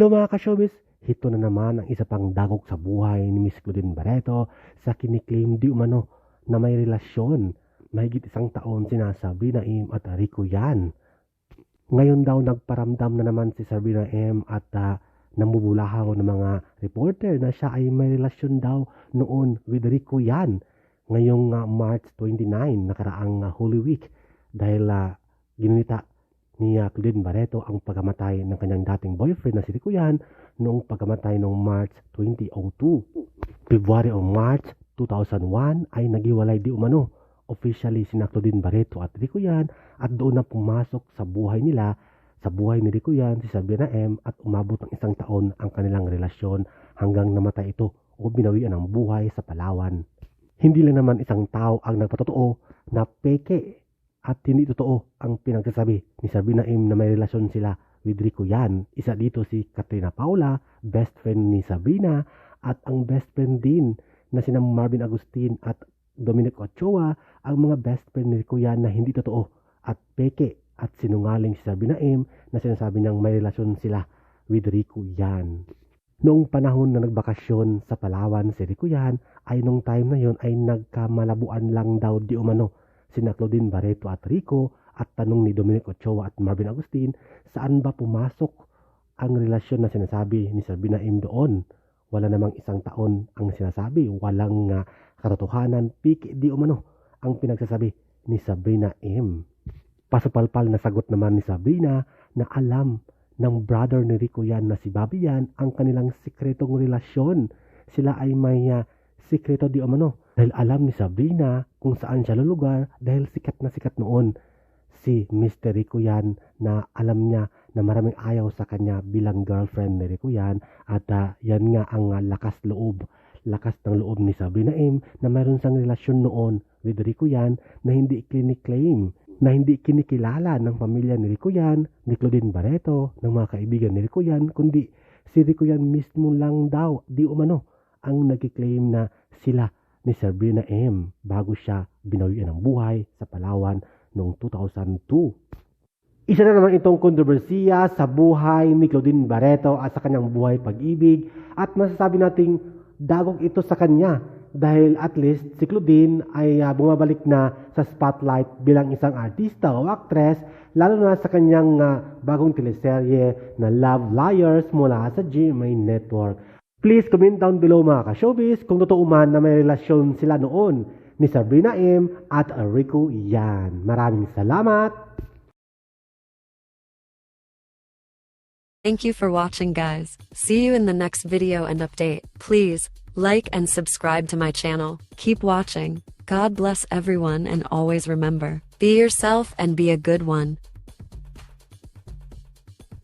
Hello mga ka-showbiz! Hito na naman ang isa pang dagok sa buhay ni Miss Claudine Barreto sa kiniklaim di umano na may relasyon. Mahigit isang taon sina Sabrina M at Rico Yan. Ngayon daw nagparamdam na naman si Sabrina M at uh, namubulahaw ng mga reporter na siya ay may relasyon daw noon with Rico Yan. Ngayong uh, March 29, nakaraang uh, Holy Week dahil uh, ginunita ni Claudine Barreto ang pagkamatay ng kanyang dating boyfriend na si Rico Yan noong pagkamatay noong March 2002. February o March 2001 ay nagiwalay di umano officially si Claudine Barreto at Rico Yan at doon na pumasok sa buhay nila sa buhay ni Rico Yan si Sabrina M at umabot ng isang taon ang kanilang relasyon hanggang namatay ito o binawian ng buhay sa Palawan. Hindi lang naman isang tao ang nagpatotoo na peke at hindi totoo ang pinagsasabi ni Sabrina M na may relasyon sila with Rico Yan. Isa dito si Katrina Paula, best friend ni Sabrina at ang best friend din na sina Marvin Agustin at Dominic Ochoa ang mga best friend ni Rico Yan na hindi totoo at peke at sinungaling si Sabrina M na sinasabi niyang may relasyon sila with Rico Yan. Noong panahon na nagbakasyon sa Palawan si Rico Yan ay nung time na yon ay nagkamalabuan lang daw di umano sina Claudine Barreto at Rico at tanong ni Dominic Ochoa at Marvin Agustin saan ba pumasok ang relasyon na sinasabi ni Sabrina M doon. Wala namang isang taon ang sinasabi, walang uh, katotohanan, piki di umano ang pinagsasabi ni Sabrina M. Pasupalpal na sagot naman ni Sabrina na alam ng brother ni Rico yan na si Bobby yan ang kanilang sikretong relasyon. Sila ay may uh, sikreto di umano dahil alam ni Sabrina kung saan siya lulugar dahil sikat na sikat noon si Mr. Rico yan na alam niya na maraming ayaw sa kanya bilang girlfriend ni Rico yan at uh, yan nga ang uh, lakas loob lakas ng loob ni Sabrina M na mayroon siyang relasyon noon with Rico yan na hindi kliniklaim na hindi kinikilala ng pamilya ni Rico yan, ni Claudine Barreto, ng mga kaibigan ni Rico yan, kundi si Rico yan mismo lang daw, di umano, ang nagkiklaim na sila ni Sabrina M bago siya binawian ng buhay sa Palawan noong 2002. Isa na naman itong kontrobersiya sa buhay ni Claudine Barreto at sa kanyang buhay pag-ibig at masasabi nating dagok ito sa kanya dahil at least si Claudine ay uh, bumabalik na sa spotlight bilang isang artista o actress lalo na sa kanyang uh, bagong teleserye na Love Liars mula sa GMA Network. Please comment down below mga ka-showbiz kung totoo man na may relasyon sila noon ni Sabrina M. at Rico Yan. Maraming salamat! Thank you for watching guys. See you in the next video and update. Please, like and subscribe to my channel. Keep watching. God bless everyone and always remember, be yourself and be a good one.